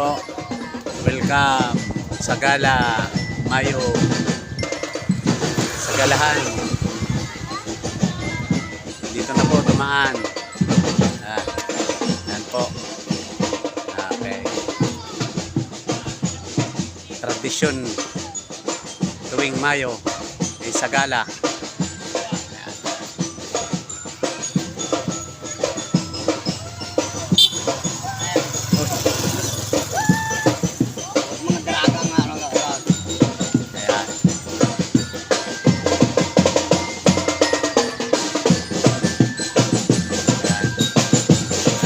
po. Welcome sa Gala Mayo. Sa Galahan. Dito na po tumaan. Ah, yan po. Okay. Tradisyon tuwing Mayo ay sa Gala.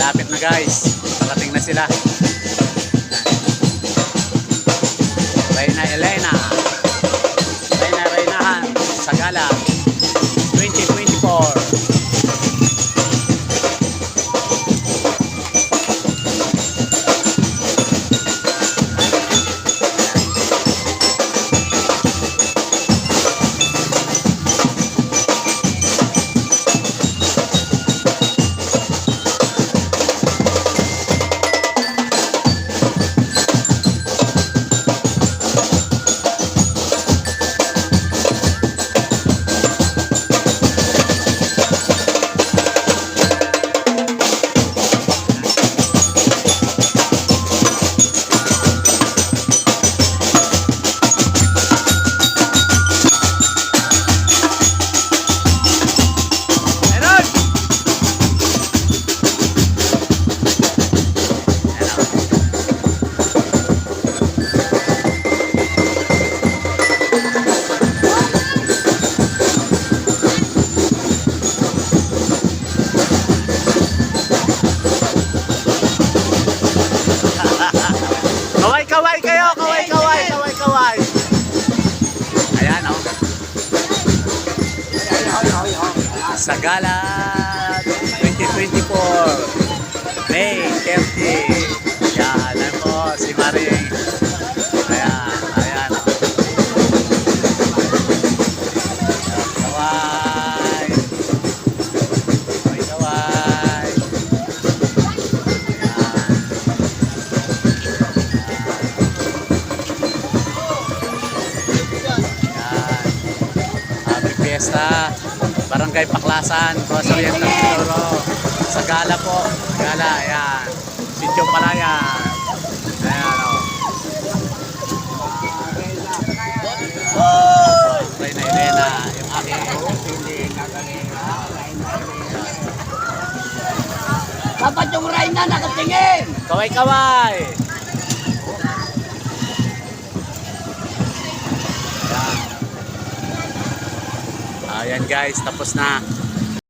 Lapit na guys. Parating na sila. Sagala 2024 May 30 Yan, yan po si Maring Ayan, ayan o. Kaway Kaway, kaway Ayan. Yan. Happy Fiesta. Barangay Paklasan, Cross Oriental Mindoro. Sa Gala po. Gala, ayan. Sityo Palayan. Ayan o. Reyna Elena, yung aking Dapat yung Reyna nakatingin. kaway-kaway. Ayan guys, tapos na.